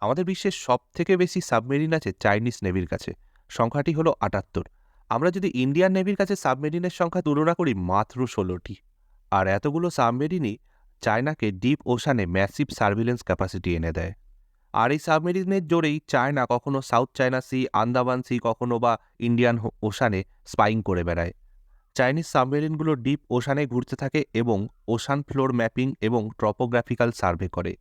আমাদের বিশ্বের সব থেকে বেশি সাবমেরিন আছে চাইনিজ নেভির কাছে। সংখ্যাটি হলো আটাত্তর। আমরা যদি ইন্ডিয়ান নেভির কাছে সাবমেরিনের সংখ্যা তুলনা করি, মাত্র ষোলোটি। আর এতগুলো সাবমেরিনই চায়নাকে ডিপ ওশানে ম্যাসিভ সার্ভিলেন্স ক্যাপাসিটি এনে দেয়। আর এই সাবমেরিনের জোরেই চায়না কখনো south China sea, Andaman sea কখনো বা ইন্ডিয়ান ওশানে স্পাইং করে বেড়ায়। চাইনিজ সাবমেরিনগুলো ডিপ ওশানে ঘুরতে থাকে এবং ওশান ফ্লোর ম্যাপিং এবং ট্রপোগ্রাফিক্যাল সার্ভে করে।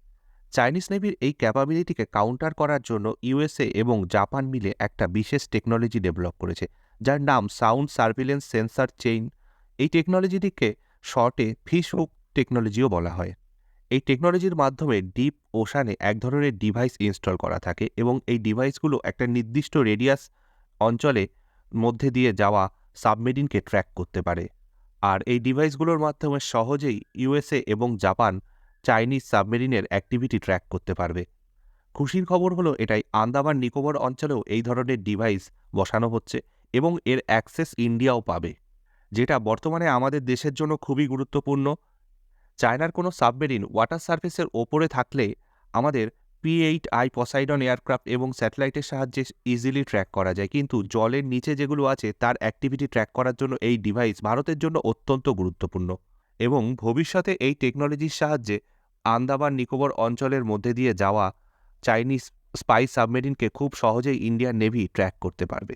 চাইনিজ নেভির এই ক্যাপাবিলিটিকে কাউন্টার করার জন্য ইউএসএ এবং জাপান মিলে একটা বিশেষ টেকনোলজি ডেভেলপ করেছে, যার নাম সাউন্ড সার্ভিলেন্স সেন্সর চেইন এই টেকনোলজিটিকে শর্টে ফিশ হুক টেকনোলজিও বলা হয়। এই টেকনোলজির মাধ্যমে ডিপ ওশানে এক ধরনের ডিভাইস ইনস্টল করা থাকে এবং এই ডিভাইসগুলো একটা নির্দিষ্ট রেডিয়াস অঞ্চলে মধ্যে দিয়ে যাওয়া সাবমেরিনকে ট্র্যাক করতে পারে। আর এই ডিভাইসগুলোর মাধ্যমে সহজেই ইউএসএ এবং জাপান চাইনিজ সাবমেরিনের অ্যাক্টিভিটি ট্র্যাক করতে পারবে। খুশির খবর হলো, এটাই আন্দামান নিকোবর অঞ্চলেও এই ধরনের ডিভাইস বসানো হচ্ছে এবং এর অ্যাক্সেস ইন্ডিয়াও পাবে, যেটা বর্তমানে আমাদের দেশের জন্য খুবই গুরুত্বপূর্ণ। চায়নার কোনো সাবমেরিন ওয়াটার সার্ফেসের ওপরে থাকলে আমাদের P eight I Poseidon aircraft এবং স্যাটেলাইটের সাহায্যে ইজিলি ট্র্যাক করা যায়, কিন্তু জলের নিচে যেগুলো আছে তার অ্যাক্টিভিটি ট্র্যাক করার জন্য এই ডিভাইস ভারতের জন্য অত্যন্ত গুরুত্বপূর্ণ এবং ভবিষ্যতে এই টেকনোলজির সাহায্যে আন্দামান নিকোবর অঞ্চলের মধ্যে দিয়ে যাওয়া চাইনিজ স্পাই সাবমেরিনকে খুব সহজেই ইন্ডিয়ান নেভি ট্র্যাক করতে পারবে।